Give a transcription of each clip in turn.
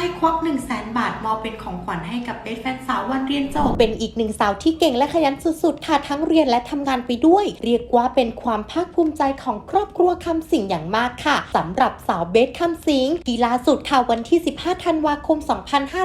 ายควัก1 0 0 0 0แสนบาทมอบเป็นของขวัญให้กับเบสแฟนสาววันเรียนจบ เป็นอีกหนึ่งสาวที่เก่งและขยันสุดๆ ค่ะทั้งเรียนและทำงานไปด้วย เรียกว่าเป็นความภาคภูมิใจของครอบครัวคำสิงอย่างมากค่ะสำหรับสาวเบสคำสิงกีฬาสุดค่ะวันที่ 15 ธันวาคม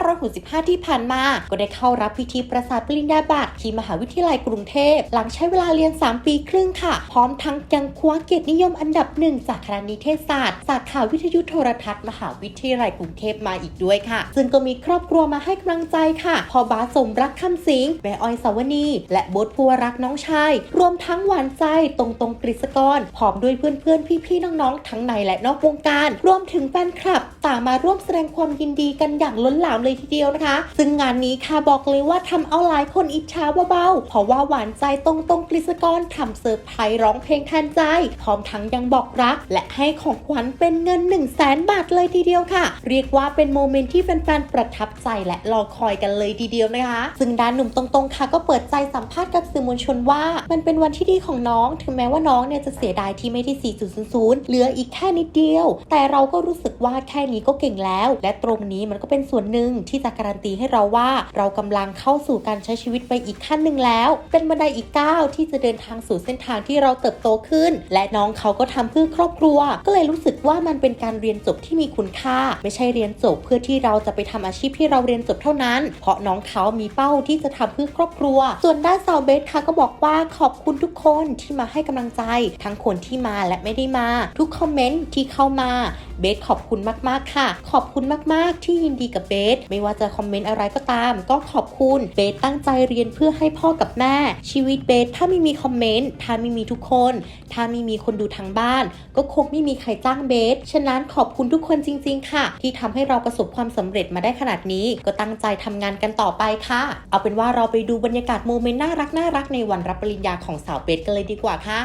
2565 ที่ผ่านมา ก็ได้เข้ารับพิธีประสาทปริญญาบัตรที่มหาวิทยาลัยกรุงเทพ หลังใช้เวลาเรียน 3 ปีครึ่งค่ะ พร้อมทั้งยังคว้าเกียรตินิยมอันดับหนึ่งจากคณะนิเทศศาสตร์สาขาวิทยุโทรทัศน์มหาวิทยาลัยกรุงเทพมาอีกด้วยค่ะ ซึ่งก็มีครอบครัวมาให้กำลังใจค่ะพอบาสสมรักคำสิงแม่อ้อยสาวนีและบทภูวรักน้องชาย รวมทั้งหวานใจตรงตรงกฤษกรพร้อมด้วยเพื่อนๆ พี่ๆ น้องๆ ทั้งในและนอกวงการ รวมถึงแฟนคลับต่างมาร่วมแสดงความยินดีกันอย่างล้นหลามเลยทีเดียวนะคะ ซึ่งงานนี้ค่ะบอกเลยว่าทำเอาหลายคนอิจฉาเบาๆเพราะว่าหวานใจตรงตรงกฤษกรทำเซอร์ไพรส์ร้องเพลงแทนใจ พร้อมทั้งยังบอกรัก และให้ของขวัญเป็นเงิน1 0 0 0 0แสนบาทเลยทีเดียวค่ะ เรียกว่าเป็นโมเมนต์ที่แฟนๆ ประทับใจและรอคอยกันเลยทีเดียวนะคะ ซึ่งด้านหนุ่มตรงๆ ค่ะ ก็เปิดใจสัมภาษณ์กับสื่อมวลชนว่า มันเป็นวันที่ดีของน้อง ถึงแม้ว่าน้องเนี่ยจะเสียดายที่ไม่ได้ 4.00 เหลืออีกแค่นิดเดียว แต่เราก็รู้สึกว่าแค่นี้ก็เก่งแล้ว และตรงนี้มันก็เป็นส่วนหนึ่งที่จะการันตีให้เราว่า เรากำลังเข้าสู่การใช้ชีวิตไปอีกขั้นหนึ่งแล้ว เป็นบันไดอีกก้าวที่จะเดินทางสู่เส้นทางที่เราเติบโตขึ้น และน้องเขาก็ทำเพื่อครอบครัว ก็เลยรู้สึกว่ามันเป็นการเรียนจบที่มีคุณค่า ไม่ใช่เรียนจบเพื่อที่เราจะไปทำอาชีพที่เราเรียนจบเท่านั้น เพราะน้องเขามีเป้าที่จะทำเพื่อครอบครัว ส่วนด้านสาวเบสค่ะก็บอกว่าขอบคุณทุกคนที่มาให้กำลังใจ ทั้งคนที่มาและไม่ได้มา ทุกคอมเมนต์ที่เข้ามาเบสขอบคุณมากๆค่ะ ขอบคุณมากๆ ที่ยินดีกับเบสไม่ว่าจะคอมเมนต์อะไรก็ตาม ก็ขอบคุณเบสตั้งใจเรียนเพื่อให้พ่อกับแม่ ชีวิตเบสถ้าไม่มีคอมเมนต์ถ้าไม่มีทุกคน ถ้าไม่มีคนดูทางบ้าน ก็คงไม่มีใครจ้างเบสฉะนั้นขอบคุณทุกคนจริง ๆ ค่ะ ที่ทำให้เราประสบความสำเร็จมาได้ขนาดนี้ ก็ตั้งใจทำงานกันต่อไปค่ะ เอาเป็นว่าเราไปดูบรรยากาศโมเมนต์น่ารักน่ารักในวันรับปริญญาของสาวเบสกันเลยดีกว่าค่ะ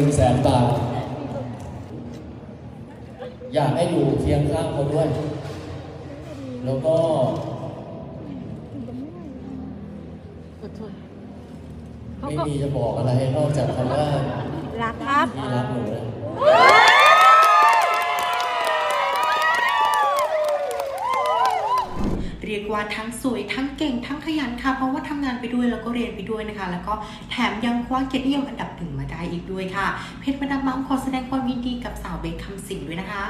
นเงินหนึ่งแสนบาท อยากให้อยู่เคียงข้างเขาด้วย แล้วก็ไม่มีจะบอกอะไรนอกจากคำว่ารักครับพี่รักหนูนะเรียกว่าทั้งสวยทั้งเก่งทั้งขยันค่ะ เพราะว่าทำงานไปด้วยแล้วก็เรียนไปด้วยนะคะ แล้วก็แถมยังคว้าเกียรตินิยมอันดับหนึ่งมาได้ อีกด้วยค่ะ เพชรมาดามมัมขอแสดงความยินดีกับสาวเบคคำสิงห์ด้วยนะคะ